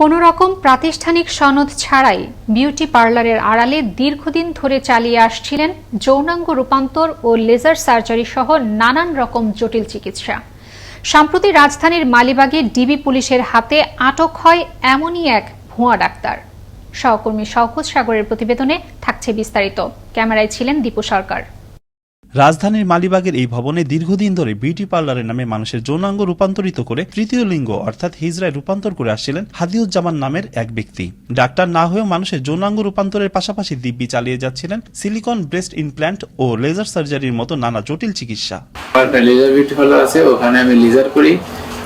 কোনো রকম প্রাতিষ্ঠানিক সনদ ছাড়াই বিউটি পার্লারের আড়ালে দীর্ঘদিন ধরে চালিয়ে আসছিলেন যৌনাঙ্গ রূপান্তর ও লেজার সার্জারি সহ নানান রকম জটিল চিকিৎসা। সম্প্রতি রাজধানীর মালিবাগে ডিবি পুলিশের হাতে আটক হয় এমনই এক ভুয়া ডাক্তার। সহকর্মী শওকত সাগরের প্রতিবেদনে থাকছে বিস্তারিত। ক্যামেরায় ছিলেন দীপু সরকার। রাজধানীর মালিবাগের এই ভবনে দীর্ঘদিন ধরে বিউটি পার্লারের নামে মানুষের যৌনাঙ্গ রূপান্তরিত করে তৃতীয় লিঙ্গ, অর্থাৎ হিজরায় রূপান্তর করে আসছিলেন হাদিউজ্জামান নামের এক ব্যক্তি। ডাক্তার না হয়েও মানুষের যৌনাঙ্গ রূপান্তরের পাশাপাশি দিব্যি চালিয়ে যাচ্ছিলেন সিলিকন ব্রেস্ট ইমপ্ল্যান্ট ও লেজার সার্জারির মতো নানা জটিল চিকিৎসা। লেজার বিউটি পার্লার আছে, ওখানে আমি লেজার করি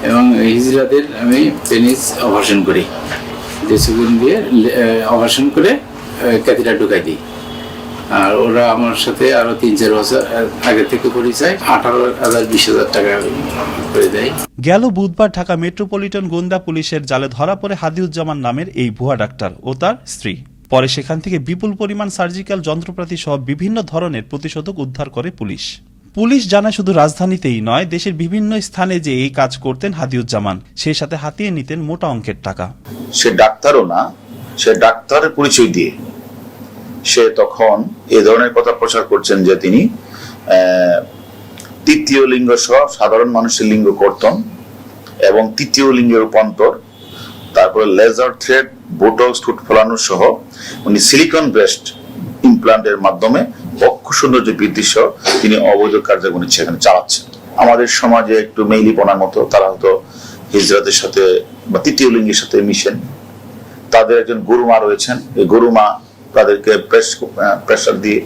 এবং হিজড়াদের আমি পেনিস অপারেশন করি। দিয়ে অপারেশন করে ঢুকাই দিই। আর ওরা আমার সাথে আরও তিন চার বছর আগে থেকে পরিচয়। আঠারো হাজার বিশ হাজার টাকা করে দেয়। গেল বুধবার ঢাকা মেট্রোপলিটন গোয়েন্দা পুলিশের জালে ধরা পড়ে হাদিউজ্জামান নামের এই ভুয়া ডাক্তার ও তার স্ত্রী। পরে সেখান থেকে বিপুল পরিমাণ সার্জিক্যাল যন্ত্রপাতি সহ বিভিন্ন ধরনের প্রতিষেধক উদ্ধার করে পুলিশ। পুলিশ জানায় শুধু রাজধানীতেই নয় দেশের বিভিন্ন স্থানে যে এই কাজ করতেন হাদিউজ্জামান সেই সাথে হাতিয়ে নিতেন মোটা অঙ্কের টাকা। সে ডাক্তারও না সে ডাক্তারের পরিচয় দিয়ে সে তখন এ ধরনের কথা প্রচার করছেন যে তিনি তৃতীয় লিঙ্গ সহ সাধারণ মানুষের লিঙ্গ কর্তন এবং তৃতীয় লিঙ্গের রূপান্তর, তারপরে লেজার থ্রেড বোটক্স ঠোঁট ফলানো সহ উনি সিলিকন ব্রেস্ট ইমপ্লান্টের মাধ্যমে বক্ষ সৌন্দর্য বৃদ্ধি সহ তিনি অবৈধ কার্যক্রম সেখানে চালাচ্ছেন। আমাদের সমাজে একটু মেইলিপনার মতো তারা হয়তো হিজরাতের সাথে বা তৃতীয় লিঙ্গের সাথে মিশেন। তাদের একজন গুরুমা রয়েছেন। এই গুরুমা তাদেরকে প্রেশার দিয়ে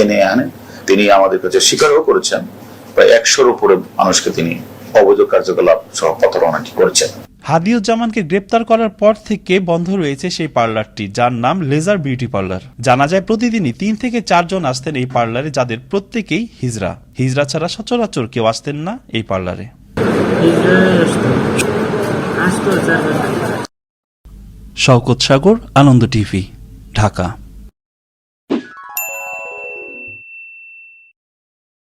এনে আনে তিনি আমাদের কাছে স্বীকারও করেছেন। প্রায় একশোর উপরে মানুষকে তিনি অবৈধ কার্যকলাপ সহ প্রতারণাটি করেছেন। হাদিউজ্জামানকে গ্রেপ্তার করার পর থেকে বন্ধ রয়েছে সেই পার্লারটি, যার নাম লেজার বিউটি পার্লার। জানা যায়, প্রতিদিনই তিন থেকে চারজন আসতেন এই পার্লারে, যাদের প্রত্যেকেই হিজরা। হিজরা ছাড়া সচরাচর কেউ আসতেন না এই পার্লারে। শওকত সাগর, আনন্দ টিভি, ঢাকা।